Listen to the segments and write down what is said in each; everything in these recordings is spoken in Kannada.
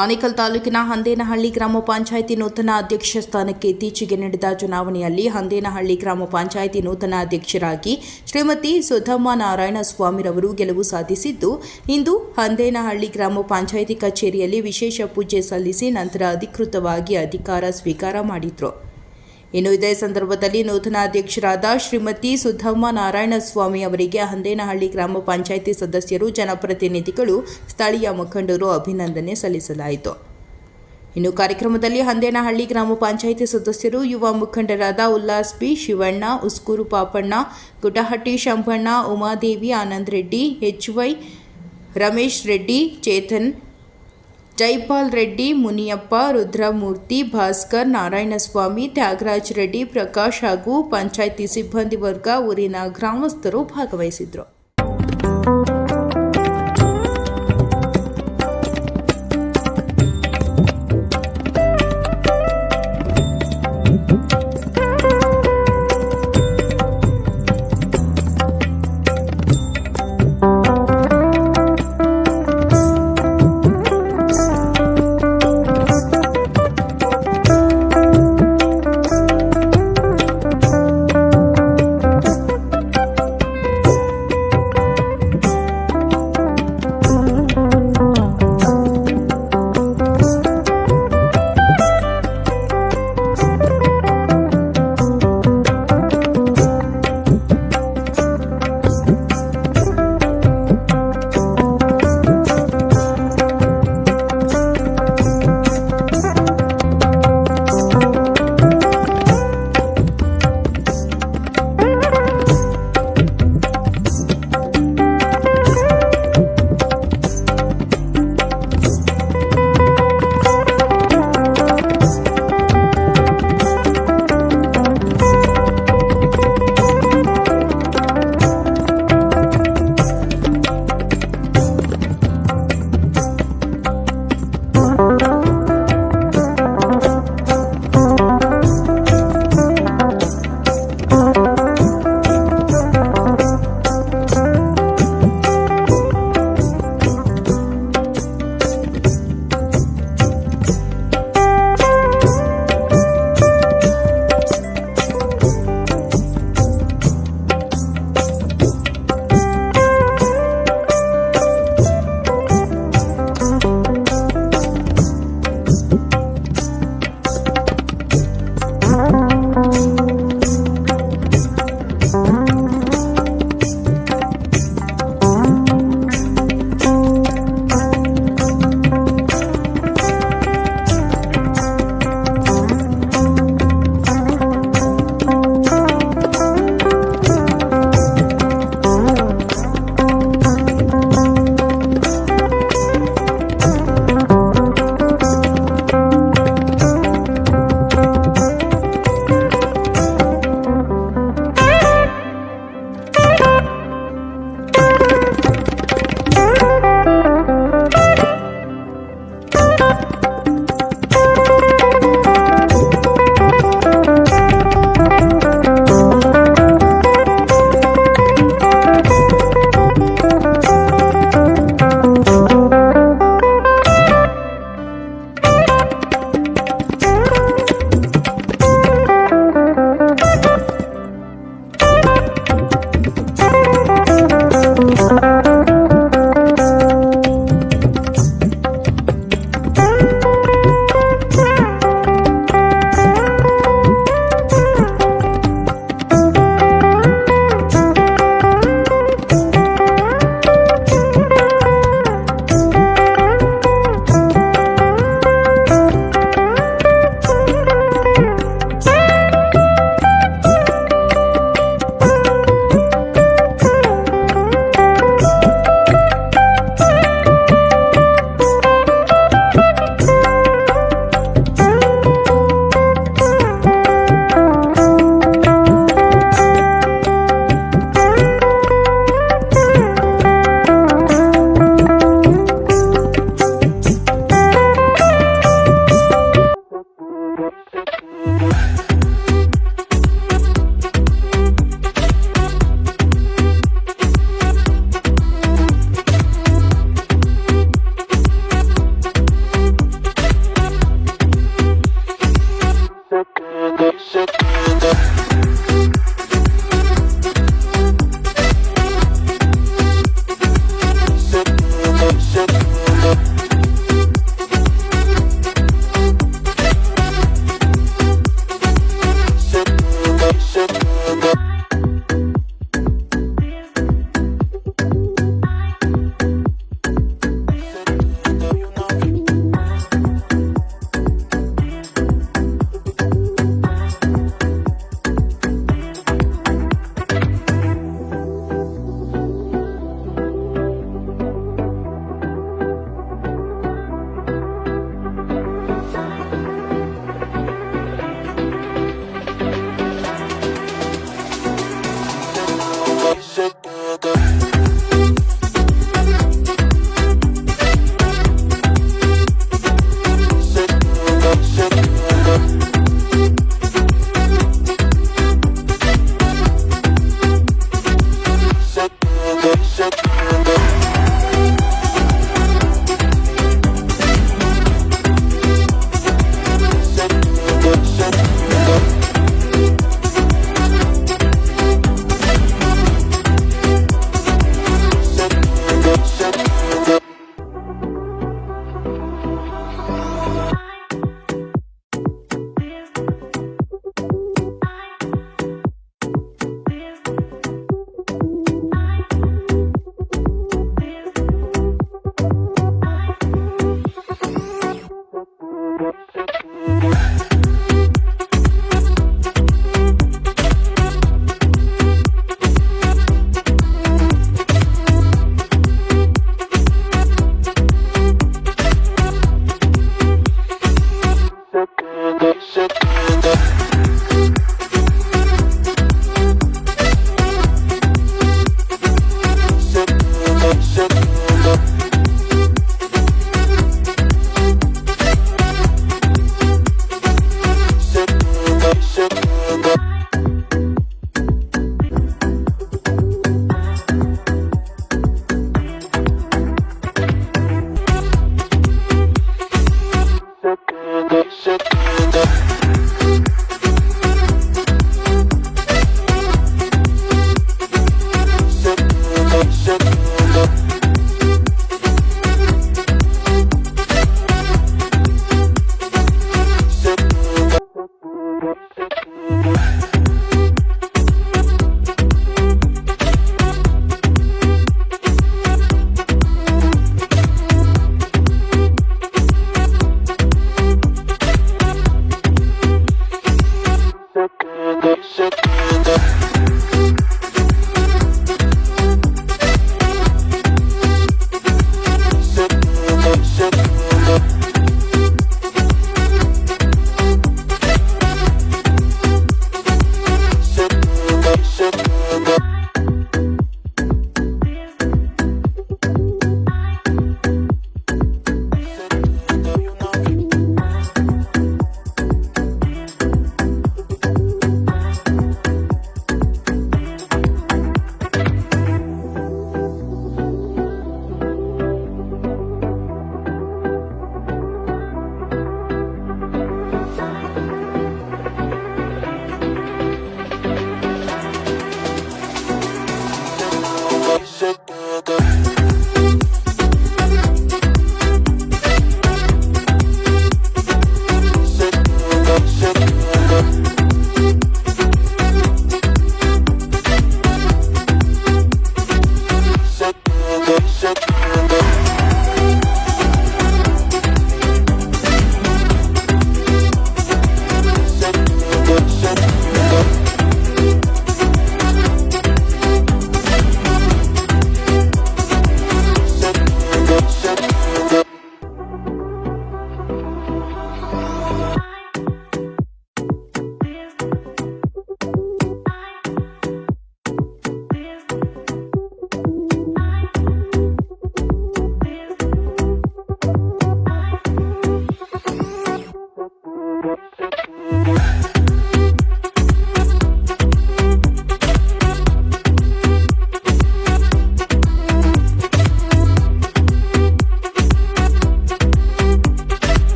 ಆನೇಕಲ್ ತಾಲೂಕಿನ ಹಂದೇನಹಳ್ಳಿ ಗ್ರಾಮ ಪಂಚಾಯಿತಿ ನೂತನ ಅಧ್ಯಕ್ಷ ಸ್ಥಾನಕ್ಕೆ ಇತ್ತೀಚೆಗೆ ನಡೆದ ಚುನಾವಣೆಯಲ್ಲಿ ಹಂದೇನಹಳ್ಳಿ ಗ್ರಾಮ ಪಂಚಾಯಿತಿ ನೂತನ ಅಧ್ಯಕ್ಷರಾಗಿ ಶ್ರೀಮತಿ ಸುಧಮ್ಮ ನಾರಾಯಣ ಸ್ವಾಮಿರವರು ಗೆಲುವು ಸಾಧಿಸಿದ್ದು, ಇಂದು ಹಂದೇನಹಳ್ಳಿ ಗ್ರಾಮ ಪಂಚಾಯಿತಿ ಕಚೇರಿಯಲ್ಲಿ ವಿಶೇಷ ಪೂಜೆ ಸಲ್ಲಿಸಿ ನಂತರ ಅಧಿಕೃತವಾಗಿ ಅಧಿಕಾರ ಸ್ವೀಕಾರ ಮಾಡಿದ್ರು. ಇನ್ನು ಇದೇ ಸಂದರ್ಭದಲ್ಲಿ ನೂತನ ಅಧ್ಯಕ್ಷರಾದ ಶ್ರೀಮತಿ ಸುಧಮ್ಮ ನಾರಾಯಣಸ್ವಾಮಿ ಅವರಿಗೆ ಹಂದೇನಹಳ್ಳಿ ಗ್ರಾಮ ಪಂಚಾಯಿತಿ ಸದಸ್ಯರು, ಜನಪ್ರತಿನಿಧಿಗಳು, ಸ್ಥಳೀಯ ಮುಖಂಡರು ಅಭಿನಂದನೆ ಸಲ್ಲಿಸಲಾಯಿತು. ಇನ್ನು ಕಾರ್ಯಕ್ರಮದಲ್ಲಿ ಹಂದೇನಹಳ್ಳಿ ಗ್ರಾಮ ಪಂಚಾಯಿತಿ ಸದಸ್ಯರು, ಯುವ ಮುಖಂಡರಾದ Ullas B, Shivanna, Uskur Papanna Gutahatti Shambhanna, Umadevi, Anand Reddy, H Y Ramesh Reddy, Chetan Jaipal Reddy, Muniyappa, Rudramurthy, Bhaskar, Narayanaswamy, Thyagaraj Reddy, Prakash ಹಾಗೂ ಪಂಚಾಯಿತಿ ಸಿಬ್ಬಂದಿ ವರ್ಗ, ಊರಿನ ಗ್ರಾಮಸ್ಥರು ಭಾಗವಹಿಸಿದ್ರು.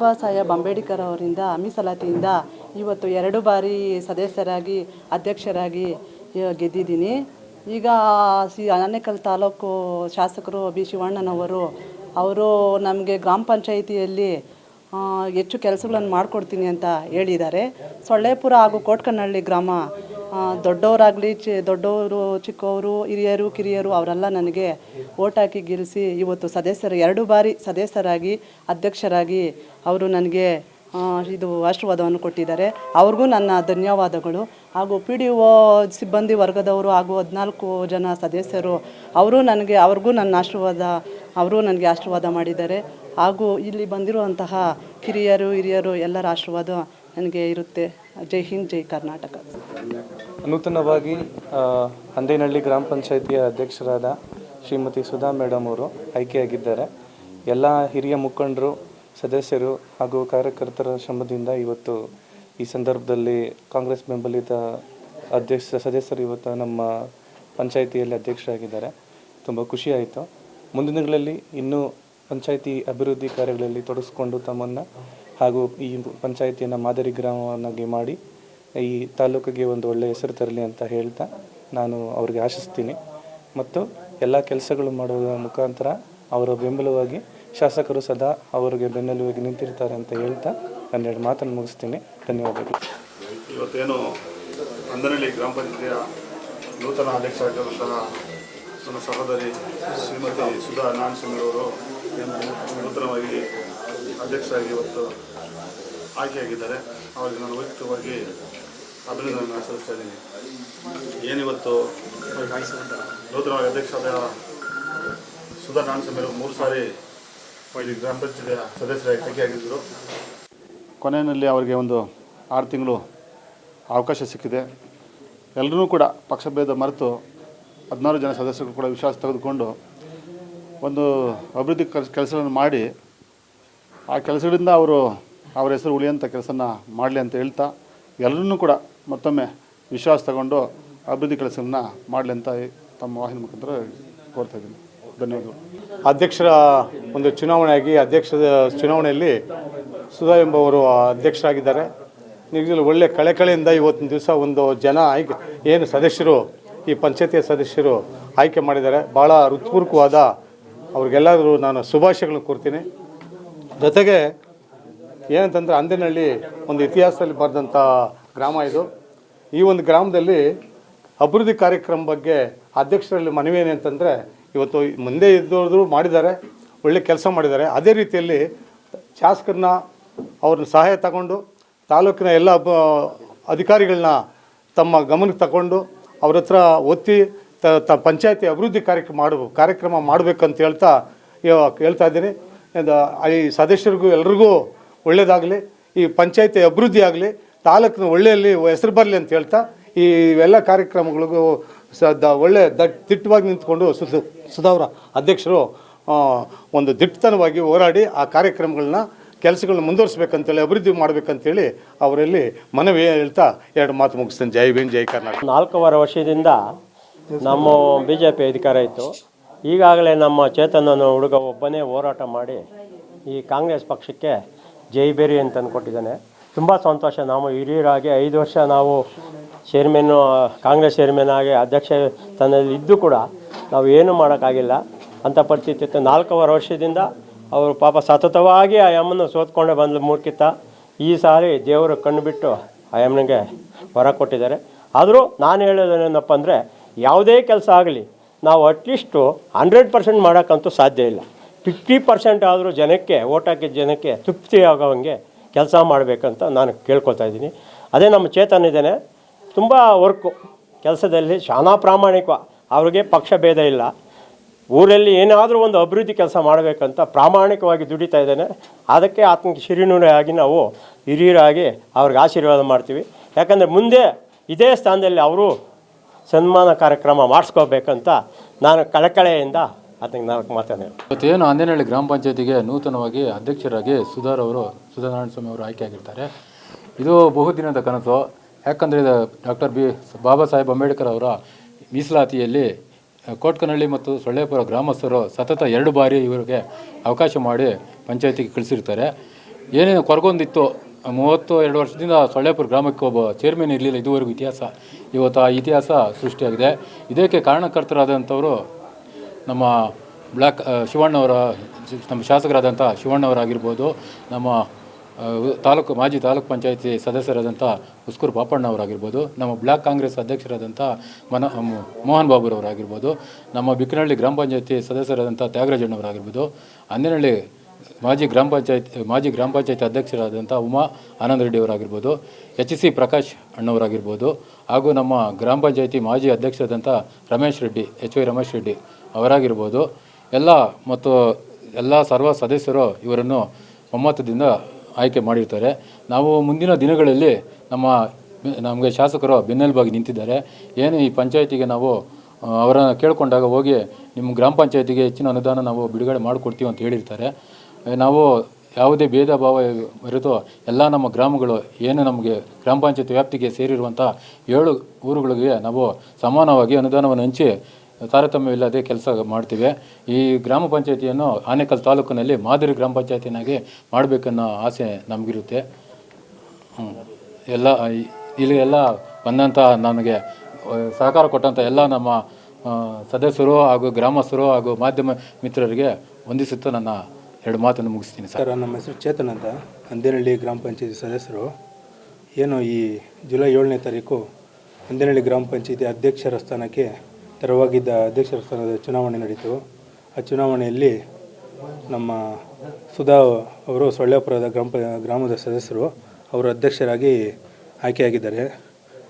ಬಾಬಾ ಸಾಹೇಬ್ ಅಂಬೇಡ್ಕರ್ ಅವರಿಂದ ಮೀಸಲಾತಿಯಿಂದ ಇವತ್ತು ಎರಡು ಬಾರಿ ಸದಸ್ಯರಾಗಿ, ಅಧ್ಯಕ್ಷರಾಗಿ ಗೆದ್ದಿದ್ದೀನಿ. ಈಗ ಸಿ ಆನೇಕಲ್ ತಾಲೂಕು ಶಾಸಕರು ಬಿ. ಶಿವಣ್ಣನವರು, ಅವರು ನಮಗೆ ಗ್ರಾಮ ಪಂಚಾಯಿತಿಯಲ್ಲಿ ಹೆಚ್ಚು ಕೆಲಸಗಳನ್ನು ಮಾಡಿಕೊಡ್ತೀನಿ ಅಂತ ಹೇಳಿದ್ದಾರೆ. ಸೊಳ್ಳೆಪುರ ಹಾಗೂ ಕೋಟ್ಕನಹಳ್ಳಿ ಗ್ರಾಮ ದೊಡ್ಡವರಾಗಲಿ, ಚಿ, ದೊಡ್ಡವರು, ಚಿಕ್ಕವರು, ಹಿರಿಯರು, ಕಿರಿಯರು, ಅವರೆಲ್ಲ ನನಗೆ ಓಟ್ ಹಾಕಿ ಗೆಲ್ಲಿಸಿ ಇವತ್ತು ಸದಸ್ಯರು, ಎರಡು ಬಾರಿ ಸದಸ್ಯರಾಗಿ, ಅಧ್ಯಕ್ಷರಾಗಿ ಅವರು ನನಗೆ ಇದು ಆಶೀರ್ವಾದವನ್ನು ಕೊಟ್ಟಿದ್ದಾರೆ. ಅವ್ರಿಗೂ ನನ್ನ ಧನ್ಯವಾದಗಳು. ಹಾಗೂ ಪಿ ಡಿ ಒ ಸಿಬ್ಬಂದಿ ವರ್ಗದವರು ಹಾಗೂ ಹದಿನಾಲ್ಕು ಜನ ಸದಸ್ಯರು, ಅವರು ನನಗೆ, ಅವ್ರಿಗೂ ನನ್ನ ಆಶೀರ್ವಾದ, ಅವರು ನನಗೆ ಆಶೀರ್ವಾದ ಮಾಡಿದ್ದಾರೆ. ಹಾಗೂ ಇಲ್ಲಿ ಬಂದಿರುವಂತಹ ಕಿರಿಯರು, ಹಿರಿಯರು ಎಲ್ಲರ ಆಶೀರ್ವಾದ ನನಗೆ ಇರುತ್ತೆ. ಜೈ ಹಿಂದ್, ಜೈ ಕರ್ನಾಟಕ. ನೂತನವಾಗಿ ಹಂದೇನಹಳ್ಳಿ ಗ್ರಾಮ ಪಂಚಾಯಿತಿಯ ಅಧ್ಯಕ್ಷರಾದ ಶ್ರೀಮತಿ ಸುಧಾ ಮೇಡಮ್ ಅವರು ಆಯ್ಕೆಯಾಗಿದ್ದಾರೆ. ಎಲ್ಲ ಹಿರಿಯ ಮುಖಂಡರು, ಸದಸ್ಯರು ಹಾಗೂ ಕಾರ್ಯಕರ್ತರ ಶ್ರಮದಿಂದ ಇವತ್ತು ಈ ಸಂದರ್ಭದಲ್ಲಿ ಕಾಂಗ್ರೆಸ್ ಬೆಂಬಲಿತ ಅಧ್ಯಕ್ಷ, ಸದಸ್ಯರು ಇವತ್ತು ನಮ್ಮ ಪಂಚಾಯಿತಿಯಲ್ಲಿ ಅಧ್ಯಕ್ಷರಾಗಿದ್ದಾರೆ. ತುಂಬ ಖುಷಿಯಾಯಿತು ಮುಂದಿನ ದಿನಗಳಲ್ಲಿ ಇನ್ನೂ ಪಂಚಾಯಿತಿ ಅಭಿವೃದ್ಧಿ ಕಾರ್ಯಗಳಲ್ಲಿ ತೊಡಗಿಸ್ಕೊಂಡು ತಮ್ಮನ್ನು ಹಾಗೂ ಈ ಪಂಚಾಯಿತಿಯನ್ನು ಮಾದರಿ ಗ್ರಾಮವನ್ನಾಗಿ ಮಾಡಿ, ಈ ತಾಲೂಕಿಗೆ ಒಂದು ಒಳ್ಳೆಯ ಹೆಸರು ತರಲಿ ಅಂತ ಹೇಳ್ತಾ ನಾನು ಅವ್ರಿಗೆ ಆಶಿಸ್ತೀನಿ. ಮತ್ತು ಎಲ್ಲ ಕೆಲಸಗಳು ಮಾಡುವ ಮುಖಾಂತರ ಅವರ ಬೆಂಬಲವಾಗಿ ಶಾಸಕರು ಸದಾ ಅವರಿಗೆ ಬೆನ್ನೆಲುವಾಗಿ ನಿಂತಿರ್ತಾರೆ ಅಂತ ಹೇಳ್ತಾ ಹನ್ನೆರಡು ಮಾತನ್ನು ಮುಗಿಸ್ತೀನಿ. ಧನ್ಯವಾದಗಳು. ಇವತ್ತೇನು ಅಂದನಹಳ್ಳಿ ಗ್ರಾಮ ಪಂಚಾಯತಿಯ ನೂತನ ಅಧ್ಯಕ್ಷರಾಗಿರುವಂತಹ ನನ್ನ ಸಹೋದರಿ ಶ್ರೀಮತಿ ಸುಧಾ ನಾರಾಯಣಸ್ವಾಮಿರವರು ನೂತನವಾಗಿ ಅಧ್ಯಕ್ಷರಾಗಿ ಇವತ್ತು ಆಯ್ಕೆಯಾಗಿದ್ದಾರೆ. ಅವರಿಗೆ ನಾನು ವೈಯಕ್ತಿಕವಾಗಿ ಅಭಿನಂದನೆ ಸಲ್ಲಿಸ್ತಾ ಇದ್ದೀನಿ. ಏನಿವತ್ತು ನೂತನವಾಗಿ ಅಧ್ಯಕ್ಷರಾದ ಸುಧಾ ನಾರಾಯಣಸ್ವಾಮಿರವರು ಮೂರು ಸಾರಿ ಇಲ್ಲಿ ಗ್ರಾಮ ಪಂಚಾಯತಿಯ ಸದಸ್ಯರಾಗಿ ಆಯ್ಕೆಯಾಗಿದ್ದರು. ಕೊನೆಯಲ್ಲಿ ಅವರಿಗೆ ಒಂದು ಆರು ತಿಂಗಳು ಅವಕಾಶ ಸಿಕ್ಕಿದೆ. ಎಲ್ಲರೂ ಕೂಡ ಪಕ್ಷಭೇದ ಮರೆತು ಹದಿನಾರು ಜನ ಸದಸ್ಯರು ಕೂಡ ವಿಶ್ವಾಸ ತೆಗೆದುಕೊಂಡು ಒಂದು ಅಭಿವೃದ್ಧಿ ಕೆಲಸಗಳನ್ನು ಮಾಡಿ ಆ ಕೆಲಸಗಳಿಂದ ಅವರು ಅವರ ಹೆಸರು ಉಳಿಯಂಥ ಕೆಲಸನ ಮಾಡಲಿ ಅಂತ ಹೇಳ್ತಾ ಎಲ್ಲರನ್ನೂ ಕೂಡ ಮತ್ತೊಮ್ಮೆ ವಿಶ್ವಾಸ ತಗೊಂಡು ಅಭಿವೃದ್ಧಿ ಕೆಲಸಗಳನ್ನ ಮಾಡಲಿ ಅಂತ ತಮ್ಮ ವಾಹಿನಿ ಮುಖಾಂತರ ಕೋರ್ತಾ ಇದ್ದೀನಿ. ಧನ್ಯವಾದಗಳು. ಅಧ್ಯಕ್ಷರ ಒಂದು ಚುನಾವಣೆಯಾಗಿ, ಅಧ್ಯಕ್ಷದ ಚುನಾವಣೆಯಲ್ಲಿ ಸುಧಾ ಎಂಬವರು ಅಧ್ಯಕ್ಷರಾಗಿದ್ದಾರೆ. ನಿಜಲು ಒಳ್ಳೆ ಕಳೆಕಳೆಯಿಂದ ಇವತ್ತಿನ ದಿವಸ ಒಂದು ಜನ ಆಯ್ಕೆ, ಏನು ಸದಸ್ಯರು, ಈ ಪಂಚಾಯತಿಯ ಸದಸ್ಯರು ಆಯ್ಕೆ ಮಾಡಿದ್ದಾರೆ. ಭಾಳ ಹೃತ್ಪೂರ್ವಕವಾದ ಅವ್ರಿಗೆಲ್ಲರೂ ನಾನು ಶುಭಾಶಯಗಳನ್ನು ಕೋರ್ತೀನಿ. ಜೊತೆಗೆ ಏನಂತಂದರೆ ಅಂದಿನಹಳ್ಳಿ ಒಂದು ಇತಿಹಾಸದಲ್ಲಿ ಬರೆದಂಥ ಗ್ರಾಮ ಇದು. ಈ ಒಂದು ಗ್ರಾಮದಲ್ಲಿ ಅಭಿವೃದ್ಧಿ ಕಾರ್ಯಕ್ರಮ ಬಗ್ಗೆ ಅಧ್ಯಕ್ಷರಲ್ಲಿ ಮನವಿ ಏನಂತಂದರೆ ಇವತ್ತು ಮುಂದೆ ಇದ್ದವರು ಮಾಡಿದ್ದಾರೆ, ಒಳ್ಳೆ ಕೆಲಸ ಮಾಡಿದ್ದಾರೆ. ಅದೇ ರೀತಿಯಲ್ಲಿ ಶಾಸಕರನ್ನ ಅವ್ರನ್ನ ಸಹಾಯ ತಗೊಂಡು, ತಾಲೂಕಿನ ಎಲ್ಲ ಅಧಿಕಾರಿಗಳನ್ನ ತಮ್ಮ ಗಮನಕ್ಕೆ ತಗೊಂಡು, ಅವ್ರ ಹತ್ರ ಒತ್ತಿ ತ ತ, ಪಂಚಾಯತಿ ಅಭಿವೃದ್ಧಿ ಕಾರ್ಯಕ್ರಮ ಮಾಡಬೇಕು ಕಾರ್ಯಕ್ರಮ ಮಾಡಬೇಕಂತ ಹೇಳ್ತಾ ಹೇಳ್ತಾ ಇದ್ದೀನಿ. ಇದು ಈ ಸದಸ್ಯರಿಗೂ ಎಲ್ರಿಗೂ ಒಳ್ಳೇದಾಗಲಿ, ಈ ಪಂಚಾಯತಿ ಅಭಿವೃದ್ಧಿ ಆಗಲಿ, ತಾಲೂಕಿನ ಒಳ್ಳೆಯಲ್ಲಿ ಹೆಸರು ಬರಲಿ ಅಂತ ಹೇಳ್ತಾ, ಈ ಇವೆಲ್ಲ ಕಾರ್ಯಕ್ರಮಗಳಿಗೂ ಸ, ದ, ಒಳ್ಳೆ ದಟ್ ದಿಟ್ಟವಾಗಿ ನಿಂತ್ಕೊಂಡು ಸುಧ ಸುಧಾವರ ಅಧ್ಯಕ್ಷರು ಒಂದು ದಿಟ್ಟತನವಾಗಿ ಹೋರಾಡಿ ಆ ಕಾರ್ಯಕ್ರಮಗಳನ್ನ, ಕೆಲಸಗಳನ್ನ ಮುಂದುವರಿಸ್ಬೇಕಂತೇಳಿ, ಅಭಿವೃದ್ಧಿ ಮಾಡಬೇಕಂತೇಳಿ ಅವರಲ್ಲಿ ಮನವಿ ಹೇಳ್ತಾ ಎರಡು ಮಾತು ಮುಗಿಸ್ತೇನೆ. ಜೈ ಭೀಮ್, ಜೈ ಕರ್ನಾಟಕ. ನಾಲ್ಕೂವರೆ ವರ್ಷದಿಂದ ನಮ್ಮ ಬಿ ಜೆ ಪಿ ಅಧಿಕಾರ ಇತ್ತು. ಈಗಾಗಲೇ ನಮ್ಮ ಚೇತನನ ಹುಡುಗ ಒಬ್ಬನೇ ಹೋರಾಟ ಮಾಡಿ ಈ ಕಾಂಗ್ರೆಸ್ ಪಕ್ಷಕ್ಕೆ ಜೈಬೇರಿ ಅಂತ ಅಂದ್ಕೊಟ್ಟಿದ್ದಾನೆ ತುಂಬ ಸಂತೋಷ. ನಾವು ಹಿರಿಯರಾಗಿ ಐದು ವರ್ಷ ನಾವು ಚೇರ್ಮನ್ನು ಕಾಂಗ್ರೆಸ್ ಚೇರ್ಮನ್ ಆಗಿ ಅಧ್ಯಕ್ಷ ಸ್ಥಾನದಲ್ಲಿ ಇದ್ದು ಕೂಡ ನಾವು ಏನೂ ಮಾಡೋಕ್ಕಾಗಿಲ್ಲ. ಅಂತ ಪರಿಸ್ಥಿತಿ ಇತ್ತು. ನಾಲ್ಕೂವರೆ ವರ್ಷದಿಂದ ಅವರು ಪಾಪ ಸತತವಾಗಿ ಆ ಎಮ್ಮನ್ನು ಸೋತ್ಕೊಂಡೆ ಬಂದು ಮೂರ್ಖಿತ. ಈ ಸಾರಿ ದೇವರು ಕಣ್ಣು ಬಿಟ್ಟು ಆ ಯಮ್ಮನಿಗೆ ಹೊರ ಕೊಟ್ಟಿದ್ದಾರೆ. ಆದರೂ ನಾನು ಹೇಳೋದೇನಪ್ಪ ಅಂದರೆ ಯಾವುದೇ ಕೆಲಸ ಆಗಲಿ ನಾವು ಅಟ್ಲೀಸ್ಟು ಹಂಡ್ರೆಡ್ ಪರ್ಸೆಂಟ್ ಮಾಡೋಕ್ಕಂತೂ ಸಾಧ್ಯ ಇಲ್ಲ. ಫಿಫ್ಟಿ ಪರ್ಸೆಂಟ್ ಆದರೂ ಜನಕ್ಕೆ ಓಟ್ ಹಾಕಿದ ಜನಕ್ಕೆ ತೃಪ್ತಿ ಆಗೋವಂಗೆ ಕೆಲಸ ಮಾಡಬೇಕಂತ ನಾನು ಕೇಳ್ಕೊತಾ ಇದ್ದೀನಿ. ಅದೇ ನಮ್ಮ ಚೇತನ್ ಇದ್ದಾನೆ. ತುಂಬ ವರ್ಕು ಕೆಲಸದಲ್ಲಿ ಶಾನಾ ಪ್ರಾಮಾಣಿಕ. ಅವ್ರಿಗೆ ಪಕ್ಷ ಭೇದ ಇಲ್ಲ. ಊರಲ್ಲಿ ಏನಾದರೂ ಒಂದು ಅಭಿವೃದ್ಧಿ ಕೆಲಸ ಮಾಡಬೇಕಂತ ಪ್ರಾಮಾಣಿಕವಾಗಿ ದುಡಿತಾ ಇದ್ದಾನೆ. ಅದಕ್ಕೆ ಆತನಿಗೆ ಶಿರಿನುಡಿ ಆಗಿ ನಾವು ಹಿರಿಯರಾಗಿ ಅವ್ರಿಗೆ ಆಶೀರ್ವಾದ ಮಾಡ್ತೀವಿ. ಯಾಕಂದರೆ ಮುಂದೆ ಇದೇ ಸ್ಥಾನದಲ್ಲಿ ಅವರು ಸನ್ಮಾನ ಕಾರ್ಯಕ್ರಮ ಮಾಡಿಸ್ಕೋಬೇಕಂತ ನಾನು ಕಳಕಳೆಯಿಂದ ಅದಕ್ಕೆ ನಾಲ್ಕು ಮಾತಾನೆ ಇವತ್ತೇನು ಅಂದೇನಹಳ್ಳಿ ಗ್ರಾಮ ಪಂಚಾಯತಿಗೆ ನೂತನವಾಗಿ ಅಧ್ಯಕ್ಷರಾಗಿ ಸುಧಾರ್ ಅವರು, ಸುಧಾನಾರಾಯಣ ಸ್ವಾಮಿ ಅವರು ಆಯ್ಕೆಯಾಗಿರ್ತಾರೆ. ಇದು ಬಹುದಿನದ ಕನಸು. ಯಾಕಂದರೆ ಇದು ಡಾಕ್ಟರ್ ಬಿ ಬಾಬಾ ಸಾಹೇಬ್ ಅಂಬೇಡ್ಕರ್ ಅವರ ಮೀಸಲಾತಿಯಲ್ಲಿ ಕೋಟ್ಕನಹಳ್ಳಿ ಮತ್ತು ಸೊಳ್ಳೆಪುರ ಗ್ರಾಮಸ್ಥರು ಸತತ ಎರಡು ಬಾರಿ ಇವರಿಗೆ ಅವಕಾಶ ಮಾಡಿ ಪಂಚಾಯತಿಗೆ ಕಳಿಸಿರ್ತಾರೆ. ಏನೇನು ಕೊರಗೊಂದಿತ್ತು ಮೂವತ್ತು, ಎರಡು ವರ್ಷದಿಂದ ಸೊಳ್ಳೆಪುರ ಗ್ರಾಮಕ್ಕೆ ಒಬ್ಬ ಚೇರ್ಮನ್ ಇರಲಿಲ್ಲ. ಇದುವರೆಗೂ ಇತಿಹಾಸ, ಇವತ್ತು ಆ ಇತಿಹಾಸ ಸೃಷ್ಟಿಯಾಗಿದೆ. ಇದಕ್ಕೆ ಕಾರಣಕರ್ತರಾದಂಥವರು ನಮ್ಮ ಬ್ಲ್ಯಾಕ್ ಶಿವಣ್ಣವರ, ನಮ್ಮ ಶಾಸಕರಾದಂಥ ಶಿವಣ್ಣವರಾಗಿರ್ಬೋದು, ನಮ್ಮ ತಾಲೂಕು, ಮಾಜಿ ತಾಲೂಕು ಪಂಚಾಯತಿ ಸದಸ್ಯರಾದಂಥ ಹುಸ್ಕೂರು ಪಾಪಣ್ಣವರಾಗಿರ್ಬೋದು, ನಮ್ಮ ಬ್ಲಾಕ್ ಕಾಂಗ್ರೆಸ್ ಅಧ್ಯಕ್ಷರಾದಂಥ ಮನ ಮೋಹನ್ ಬಾಬುರವರಾಗಿರ್ಬೋದು, ನಮ್ಮ ಬಿಕ್ಕನಹಳ್ಳಿ ಗ್ರಾಮ ಪಂಚಾಯತಿ ಸದಸ್ಯರಾದಂಥ ತ್ಯಾಗರಾಜಣ್ಣವರಾಗಿರ್ಬೋದು ಅಂದಿನಹಳ್ಳಿ ಮಾಜಿ ಗ್ರಾಮ ಪಂಚಾಯತ್, ಮಾಜಿ ಗ್ರಾಮ ಪಂಚಾಯತ್ ಅಧ್ಯಕ್ಷರಾದಂಥ ಉಮಾ ಆನಂದ ರೆಡ್ಡಿ ಅವರಾಗಿರ್ಬೋದು, ಎಚ್ ಸಿ ಪ್ರಕಾಶ್ ಅಣ್ಣವರಾಗಿರ್ಬೋದು, ಹಾಗೂ ನಮ್ಮ ಗ್ರಾಮ ಪಂಚಾಯತಿ ಮಾಜಿ ಅಧ್ಯಕ್ಷರಾದಂಥ ರಮೇಶ್ ರೆಡ್ಡಿ, ಎಚ್ ವೈ ರಮೇಶ್ ರೆಡ್ಡಿ ಅವರಾಗಿರ್ಬೋದು. ಎಲ್ಲ ಮತ್ತು ಎಲ್ಲ ಸರ್ವ ಸದಸ್ಯರು ಇವರನ್ನು ಒಮ್ಮತದಿಂದ ಆಯ್ಕೆ ಮಾಡಿರ್ತಾರೆ. ನಾವು ಮುಂದಿನ ದಿನಗಳಲ್ಲಿ ನಮ್ಮ ನಮಗೆ ಶಾಸಕರು ಬೆನ್ನೆಲುಬಾಗಿ ನಿಂತಿದ್ದಾರೆ. ಏನು ಈ ಪಂಚಾಯತಿಗೆ ನಾವು ಅವರನ್ನು ಕೇಳಿಕೊಂಡಾಗ ಹೋಗಿ ನಿಮ್ಮ ಗ್ರಾಮ ಪಂಚಾಯತಿಗೆ ಹೆಚ್ಚಿನ ಅನುದಾನ ನಾವು ಬಿಡುಗಡೆ ಮಾಡಿಕೊಡ್ತೀವಿ ಅಂತ ಹೇಳಿರ್ತಾರೆ. ನಾವು ಯಾವುದೇ ಭೇದ ಭಾವ ಮರೆತು ಎಲ್ಲ ನಮ್ಮ ಗ್ರಾಮಗಳು ಏನು ನಮಗೆ ಗ್ರಾಮ ಪಂಚಾಯತ್ ವ್ಯಾಪ್ತಿಗೆ ಸೇರಿರುವಂಥ ಏಳು ಊರುಗಳಿಗೆ ನಾವು ಸಮಾನವಾಗಿ ಅನುದಾನವನ್ನು ಹಂಚಿ ತಾರತಮ್ಯವಿಲ್ಲದೆ ಕೆಲಸ ಮಾಡ್ತೀವಿ. ಈ ಗ್ರಾಮ ಪಂಚಾಯತಿಯನ್ನು ಆನೇಕಲ್ ತಾಲೂಕಿನಲ್ಲಿ ಮಾದರಿ ಗ್ರಾಮ ಪಂಚಾಯತಿನಾಗಿ ಮಾಡಬೇಕನ್ನೋ ಆಸೆ ನಮಗಿರುತ್ತೆ. ಎಲ್ಲ, ಇಲ್ಲಿ ಎಲ್ಲ ಬಂದಂಥ ನನಗೆ ಸಹಕಾರ ಕೊಟ್ಟಂಥ ಎಲ್ಲ ನಮ್ಮ ಸದಸ್ಯರು ಹಾಗೂ ಗ್ರಾಮಸ್ಥರು ಹಾಗೂ ಮಾಧ್ಯಮ ಮಿತ್ರರಿಗೆ ವಂದಿಸುತ್ತಾ ನನ್ನ ಎರಡು ಮಾತನ್ನು ಮುಗಿಸ್ತೀನಿ ಸರ್. ನಮ್ಮ ಹೆಸರು ಚೇತನ್ ಅಂತ. ಅಂದೇನಹಳ್ಳಿ ಗ್ರಾಮ ಪಂಚಾಯತಿ ಸದಸ್ಯರು. ಏನು ಈ ಜುಲೈ ಏಳನೇ ತಾರೀಕು ಅಂದೇನಹಳ್ಳಿ ಗ್ರಾಮ ಪಂಚಾಯತಿ ಅಧ್ಯಕ್ಷರ ಸ್ಥಾನಕ್ಕೆ ತೆರವಾಗಿದ್ದ ಅಧ್ಯಕ್ಷರ ಸ್ಥಾನದ ಚುನಾವಣೆ ನಡೀತು. ಆ ಚುನಾವಣೆಯಲ್ಲಿ ನಮ್ಮ ಸುಧಾ ಅವರು ಸೊಳ್ಳೆಪುರದ ಗ್ರಾಮ ಗ್ರಾಮದ ಸದಸ್ಯರು ಅವರು ಅಧ್ಯಕ್ಷರಾಗಿ ಆಯ್ಕೆಯಾಗಿದ್ದಾರೆ.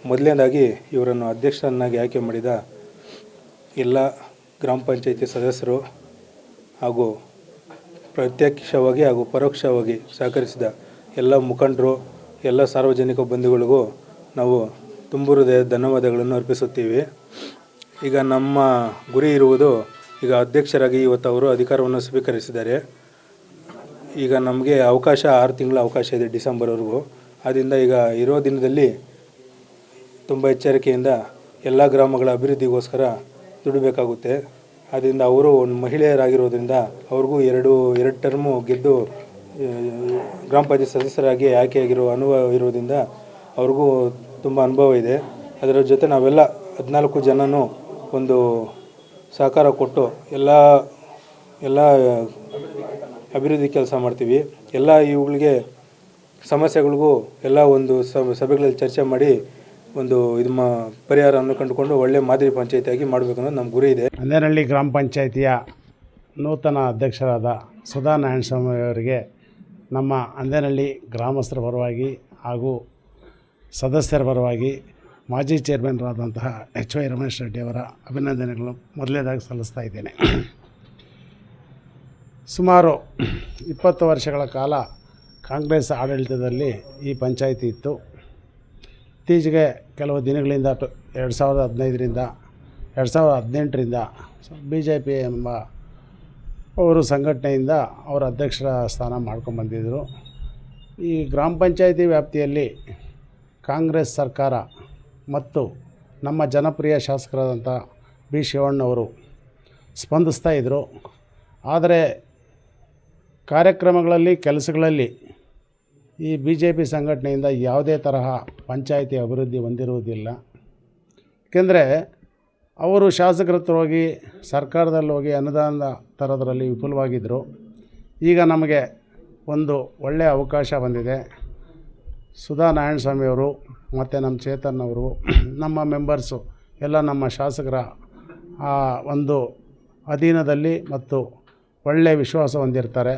ಮೊದಲನೇದಾಗಿ ಇವರನ್ನು ಅಧ್ಯಕ್ಷರನ್ನಾಗಿ ಆಯ್ಕೆ ಮಾಡಿದ ಎಲ್ಲ ಗ್ರಾಮ ಪಂಚಾಯತಿ ಸದಸ್ಯರು ಹಾಗೂ ಪ್ರತ್ಯಕ್ಷವಾಗಿ ಹಾಗೂ ಪರೋಕ್ಷವಾಗಿ ಸಹಕರಿಸಿದ ಎಲ್ಲ ಮುಖಂಡರು, ಎಲ್ಲ ಸಾರ್ವಜನಿಕ ಬಂಧುಗಳಿಗೂ ನಾವು ತುಂಬು ಹೃದಯದ ಧನ್ಯವಾದಗಳನ್ನು ಅರ್ಪಿಸುತ್ತೀವಿ. ಈಗ ನಮ್ಮ ಗುರಿ ಇರುವುದು ಈಗ ಅಧ್ಯಕ್ಷರಾಗಿ ಇವತ್ತು ಅವರು ಅಧಿಕಾರವನ್ನು ಸ್ವೀಕರಿಸಿದ್ದಾರೆ. ಈಗ ನಮಗೆ ಅವಕಾಶ, ಆರು ತಿಂಗಳ ಅವಕಾಶ ಇದೆ ಡಿಸೆಂಬರ್ವರೆಗೂ. ಆದ್ದರಿಂದ ಈಗ ಇರೋ ದಿನದಲ್ಲಿ ತುಂಬ ಎಚ್ಚರಿಕೆಯಿಂದ ಎಲ್ಲ ಗ್ರಾಮಗಳ ಅಭಿವೃದ್ಧಿಗೋಸ್ಕರ ದುಡಿಬೇಕಾಗುತ್ತೆ. ಆದ್ದರಿಂದ ಅವರು ಒಂದು ಮಹಿಳೆಯರಾಗಿರೋದ್ರಿಂದ ಅವ್ರಿಗೂ ಎರಡು ಎರಡು ಟರ್ಮು ಗೆದ್ದು ಗ್ರಾಮ ಪಂಚಾಯತ್ ಸದಸ್ಯರಾಗಿ ಆಯ್ಕೆಯಾಗಿರೋ ಅನುಭವ ಇರೋದ್ರಿಂದ ಅವ್ರಿಗೂ ತುಂಬ ಅನುಭವ ಇದೆ. ಅದರ ಜೊತೆ ನಾವೆಲ್ಲ ಹದಿನಾಲ್ಕು ಜನನೂ ಒಂದು ಸಹಕಾರ ಕೊಟ್ಟು ಎಲ್ಲ ಎಲ್ಲ ಅಭಿವೃದ್ಧಿ ಕೆಲಸ ಮಾಡ್ತೀವಿ. ಎಲ್ಲ ಇವುಗಳಿಗೆ ಸಮಸ್ಯೆಗಳಿಗೂ ಎಲ್ಲ ಒಂದು ಸಭ, ಸಭೆಗಳಲ್ಲಿ ಚರ್ಚೆ ಮಾಡಿ ಒಂದು ಇದು ಪರಿಹಾರವನ್ನು ಕಂಡುಕೊಂಡು ಒಳ್ಳೆ ಮಾದರಿ ಪಂಚಾಯಿತಿಯಾಗಿ ಮಾಡಬೇಕು ಅನ್ನೋದು ನಮ್ಮ ಗುರಿ ಇದೆ. ಅಂದೇನಹಳ್ಳಿ ಗ್ರಾಮ ಪಂಚಾಯಿತಿಯ ನೂತನ ಅಧ್ಯಕ್ಷರಾದ ಸುಧಾ ನಾರಾಯಣಸ್ವಾಮಿ ಅವರಿಗೆ ನಮ್ಮ ಅಂದೇನಹಳ್ಳಿ ಗ್ರಾಮಸ್ಥರ ಪರವಾಗಿ ಹಾಗೂ ಸದಸ್ಯರ ಪರವಾಗಿ ಮಾಜಿ ಚೇರ್ಮನ್ರಾದಂತಹ ಎಚ್ ವೈ ರಮೇಶ್ ರೆಡ್ಡಿಯವರ ಅಭಿನಂದನೆಗಳು ಮೊದಲನೇದಾಗಿ ಸಲ್ಲಿಸ್ತಾ ಇದ್ದೇನೆ. ಸುಮಾರು ಇಪ್ಪತ್ತು ವರ್ಷಗಳ ಕಾಲ ಕಾಂಗ್ರೆಸ್ ಆಡಳಿತದಲ್ಲಿ ಈ ಪಂಚಾಯಿತಿ ಇತ್ತು. ಇತ್ತೀಚೆಗೆ ಕೆಲವು ದಿನಗಳಿಂದ ಟು ಎರಡು ಸಾವಿರದ ಹದಿನೈದರಿಂದ, ಎರಡು ಸಾವಿರದ ಹದಿನೆಂಟರಿಂದ ಬಿ ಜೆ ಪಿ ಎಂಬ ಅವರು ಸಂಘಟನೆಯಿಂದ ಅವರ ಅಧ್ಯಕ್ಷರ ಸ್ಥಾನ ಮಾಡ್ಕೊಂಡ್ಬಂದಿದ್ದರು ಈ ಗ್ರಾಮ ಪಂಚಾಯಿತಿ ವ್ಯಾಪ್ತಿಯಲ್ಲಿ ಕಾಂಗ್ರೆಸ್ ಸರ್ಕಾರ ಮತ್ತು ನಮ್ಮ ಜನಪ್ರಿಯ ಶಾಸಕರಾದಂಥ ಬಿ. ಶಿವಣ್ಣವರು ಸ್ಪಂದಿಸ್ತಾ ಇದ್ದರು ಆದರೆ ಕಾರ್ಯಕ್ರಮಗಳಲ್ಲಿ, ಕೆಲಸಗಳಲ್ಲಿ ಈ ಬಿ ಜೆ ಪಿ ಸಂಘಟನೆಯಿಂದ ಯಾವುದೇ ತರಹ ಪಂಚಾಯಿತಿ ಅಭಿವೃದ್ಧಿ ಹೊಂದಿರುವುದಿಲ್ಲ. ಏಕೆಂದರೆ ಅವರು ಶಾಸಕರ ಹತ್ರ ಹೋಗಿ, ಸರ್ಕಾರದಲ್ಲಿ ಹೋಗಿ ಅನುದಾನ ತರೋದರಲ್ಲಿ ವಿಫುಲವಾಗಿದ್ದರು ಈಗ ನಮಗೆ ಒಂದು ಒಳ್ಳೆಯ ಅವಕಾಶ ಬಂದಿದೆ. ಸುಧಾ ನಾರಾಯಣಸ್ವಾಮಿಯವರು ಮತ್ತು ನಮ್ಮ ಚೇತನ್ ಅವರು, ನಮ್ಮ ಮೆಂಬರ್ಸು ಎಲ್ಲ ನಮ್ಮ ಶಾಸಕರ ಒಂದು ಅಧೀನದಲ್ಲಿ ಮತ್ತು ಒಳ್ಳೆಯ ವಿಶ್ವಾಸ ಹೊಂದಿರ್ತಾರೆ.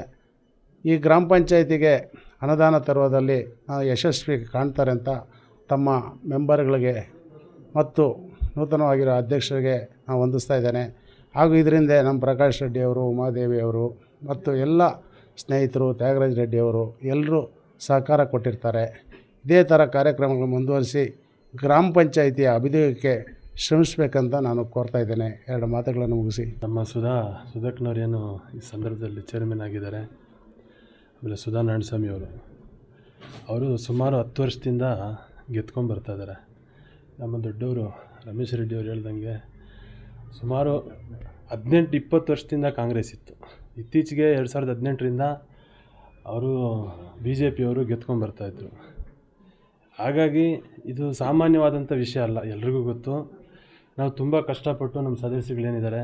ಈ ಗ್ರಾಮ ಪಂಚಾಯತಿಗೆ ಅನುದಾನ ತರುವುದಲ್ಲಿ ಯಶಸ್ವಿ ಕಾಣ್ತಾರೆ ಅಂತ ತಮ್ಮ ಮೆಂಬರ್ಗಳಿಗೆ ಮತ್ತು ನೂತನವಾಗಿರೋ ಅಧ್ಯಕ್ಷರಿಗೆ ನಾವು ವಂದಿಸ್ತಾ ಇದ್ದೇನೆ. ಹಾಗೂ ಇದರಿಂದ ನಮ್ಮ ಪ್ರಕಾಶ್ ರೆಡ್ಡಿಯವರು ಉಮಾದೇವಿ ಅವರು ಮತ್ತು ಎಲ್ಲ ಸ್ನೇಹಿತರು ತ್ಯಾಗರಾಜ್ ರೆಡ್ಡಿಯವರು ಎಲ್ಲರೂ ಸಹಕಾರ ಕೊಟ್ಟಿರ್ತಾರೆ. ಇದೇ ಥರ ಕಾರ್ಯಕ್ರಮಗಳು ಮುಂದುವರಿಸಿ ಗ್ರಾಮ ಪಂಚಾಯಿತಿಯ ಅಭಿವೃದ್ಧಿಗೆ ಶ್ರಮಿಸಬೇಕಂತ ನಾನು ಕೋರ್ತಾ ಇದ್ದೇನೆ. ಎರಡು ಮಾತುಗಳನ್ನು ಮುಗಿಸಿ. ನಮ್ಮ ಸುಧಾ ಸುಧಾಕ್ನವರೇನು ಈ ಸಂದರ್ಭದಲ್ಲಿ ಚೇರ್ಮನ್ ಆಗಿದ್ದಾರೆ. ಆಮೇಲೆ ಸುಧಾ ನಾರಾಯಣಸ್ವಾಮಿ ಅವರು. ಅವರು ಸುಮಾರು ಹತ್ತು ವರ್ಷದಿಂದ ಗೆದ್ಕೊಂಡು ಬರ್ತಾ ನಮ್ಮ ದೊಡ್ಡವರು ರಮೇಶ್ ರೆಡ್ಡಿ ಅವ್ರು ಹೇಳ್ದಂಗೆ ಸುಮಾರು ಹದಿನೆಂಟು, ಇಪ್ಪತ್ತು ವರ್ಷದಿಂದ ಕಾಂಗ್ರೆಸ್ ಇತ್ತು. ಇತ್ತೀಚೆಗೆ ಎರಡು ಸಾವಿರದ ಹದಿನೆಂಟರಿಂದ ಅವರು ಬಿ ಜೆ ಪಿಯವರು ಗೆದ್ಕೊಂಡು ಬರ್ತಾಯಿದ್ರು ಹಾಗಾಗಿ ಇದು ಸಾಮಾನ್ಯವಾದಂಥ ವಿಷಯ ಅಲ್ಲ, ಎಲ್ರಿಗೂ ಗೊತ್ತು. ನಾವು ತುಂಬ ಕಷ್ಟಪಟ್ಟು ನಮ್ಮ ಸದಸ್ಯಗಳೇನಿದ್ದಾರೆ,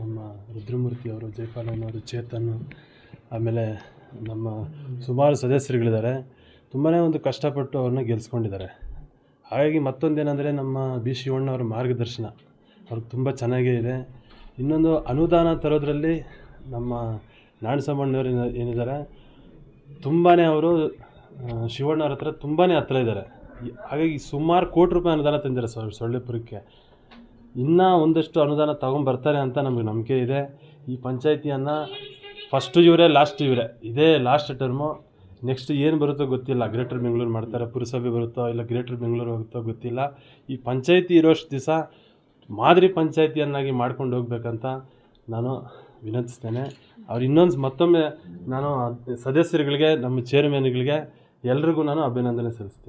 ನಮ್ಮ ರುದ್ರಮೂರ್ತಿ ಅವರು ಜಯಪಾಲನವರು ಚೇತನ್, ಆಮೇಲೆ ನಮ್ಮ ಸುಮಾರು ಸದಸ್ಯರುಗಳಿದ್ದಾರೆ. ತುಂಬಾ ಒಂದು ಕಷ್ಟಪಟ್ಟು ಅವ್ರನ್ನ ಗೆಲ್ಲಿಸ್ಕೊಂಡಿದ್ದಾರೆ ಹಾಗಾಗಿ ಮತ್ತೊಂದೇನೆಂದರೆ ನಮ್ಮ ಬಿ ಅವರ ಮಾರ್ಗದರ್ಶನ. ಅವ್ರಿಗೆ ತುಂಬ ಚೆನ್ನಾಗೇ ಇದೆ. ಇನ್ನೊಂದು ಅನುದಾನ ತರೋದರಲ್ಲಿ ನಮ್ಮ ನಾಣಸಮ್ಮಣ್ಣವರು ಏನು, ಏನಿದ್ದಾರೆ ತುಂಬಾ ಅವರು ಶಿವಣ್ಣವ್ರ ಹತ್ರ ತುಂಬಾ ಹತ್ರ ಇದ್ದಾರೆ. ಹಾಗಾಗಿ ಸುಮಾರು ಕೋಟಿ ರೂಪಾಯಿ ಅನುದಾನ ತಂದಿದ್ದಾರೆ ಸೊ, ಸೊಳ್ಳೆಪುರಕ್ಕೆ. ಇನ್ನೂ ಒಂದಷ್ಟು ಅನುದಾನ ತಗೊಂಬರ್ತಾರೆ ಅಂತ ನಮಗೆ ನಂಬಿಕೆ ಇದೆ. ಈ ಪಂಚಾಯಿತಿಯನ್ನು ಫಸ್ಟು ಇವರೇ ಲಾಸ್ಟ್ ಇವರೇ. ಇದೇ ಲಾಸ್ಟ್ ಟರ್ಮು ನೆಕ್ಸ್ಟ್ ಏನು ಬರುತ್ತೋ ಗೊತ್ತಿಲ್ಲ. ಗ್ರೇಟರ್ ಬೆಂಗಳೂರು ಮಾಡ್ತಾರೆ. ಪುರಸಭೆ ಬರುತ್ತೋ ಇಲ್ಲ ಗ್ರೇಟರ್ ಬೆಂಗಳೂರು ಹೋಗುತ್ತೋ ಗೊತ್ತಿಲ್ಲ. ಈ ಪಂಚಾಯಿತಿ ಇರೋಷ್ಟು ದಿವಸ ಮಾದರಿ ಪಂಚಾಯಿತಿಯನ್ನಾಗಿ ಮಾಡ್ಕೊಂಡು ಹೋಗ್ಬೇಕಂತ ನಾನು ವಿನಂತಿಸ್ತೇನೆ. ಅವ್ರು ಇನ್ನೊಂದು ಮತ್ತೊಮ್ಮೆ ನಾನು ಸದಸ್ಯರುಗಳಿಗೆ, ನಮ್ಮ ಚೇರ್ಮನ್ಗಳಿಗೆ ಎಲ್ರಿಗೂ ನಾನು ಅಭಿನಂದನೆ ಸಲ್ಲಿಸ್ತೀನಿ.